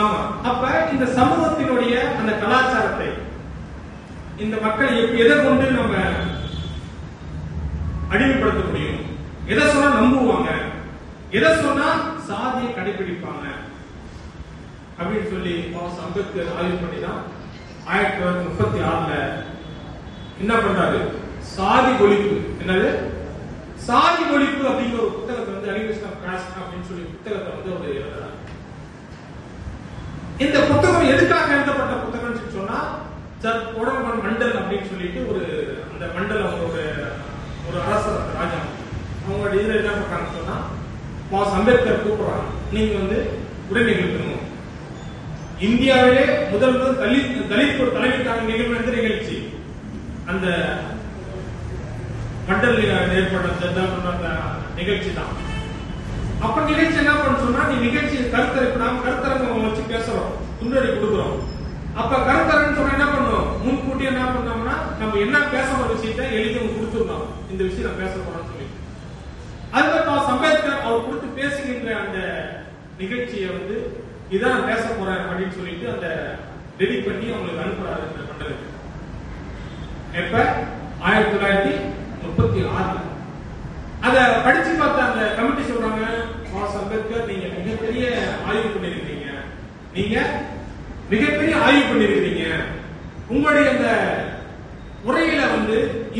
ஆமா. அப்ப இந்த சமூகத்தினுடைய அந்த கலாச்சாரத்தை இந்த மக்கள் எதை கொண்டு நம்ம அடிமைப்படுத்த முடியும்? எதை சொன்னா நம்புவாங்க? எதை சொன்னா சாதியை கடைபிடிப்பாங்க? அப்படின்னு சொல்லி பாஸ் அம்பேத்கர் ஆய்வு பண்ணி தான் ஆயிரத்தி தொள்ளாயிரத்தி முப்பத்தி ஆறுல என்ன பண்றாரு? சாதி ஒழிப்பு. என்னது? சாதி ஒழிப்பு அப்படிங்கிற ஒரு புத்தகத்தை வந்து அலிகிருஷ்ண காஸ்ட் அப்படின்னு சொல்லி புத்தகத்தை வந்து அவர் எழுதுறாரு. இந்த புத்தகம் எதுக்காக எழுதப்பட்ட புத்தகம்னு சொன்னா சர் உடம்பன் மண்டல் அப்படின்னு சொல்லிட்டு ஒரு அந்த மண்டல் அவங்களோட ஒரு அரசர் ராஜா. அவங்களோட இதுல என்ன பண்றாங்கன்னு சொன்னா பாஸ் அம்பேத்கர் கூப்பிடுறாங்க. நீங்க வந்து உரிமை நிகழ்த்தணும் இந்தியாவிலே முதல் முதல் தலித் தலித் ஒரு தலைமைக்கான நிகழ்வு எந்த நிகழ்ச்சி? அந்த மண்டல் ஏற்பட்ட நிகழ்ச்சி தான். அப்ப நிகழ்ச்சி என்ன பண்ண சொன்னா நீ நிகழ்ச்சி கருத்தரப்பு நாம் கருத்தரங்கம் முன்னாடி கொடுக்குறோம். அப்ப கருத்தரங்கம் சொன்னா என்ன பண்ணுவோம்? முன்கூட்டி என்ன பண்ணோம்னா நம்ம என்ன பேச போற விஷயத்தை எழுதி கொடுத்துருந்தோம் இந்த விஷயம் நான் பேச போறேன்னு சொல்லி அதுக்கப்புறம் அம்பேத்கர் அவர் கொடுத்து பேசுகின்ற அந்த நிகழ்ச்சியை வந்து இதான் பேச போறேன் அப்படின்னு சொல்லிட்டு அந்த ரெடி பண்ணி அவங்களுக்கு அனுப்புறாரு இந்த பண்றதுக்கு எப்ப? ஆயிரத்தி தொள்ளாயிரத்தி முப்பத்தி ஆறுல. அத படிச்சு பார்த்த அந்த கமிட்டி சொல்றாங்க அம்பேத்கர் நீங்க மிகப்பெரிய ஆய்வு பண்ணிருக்கீங்க நீங்க மிகப்பெரிய ஆய்வு பண்ணிருக்கீங்க உங்களுடைய அந்த உரையில வந்து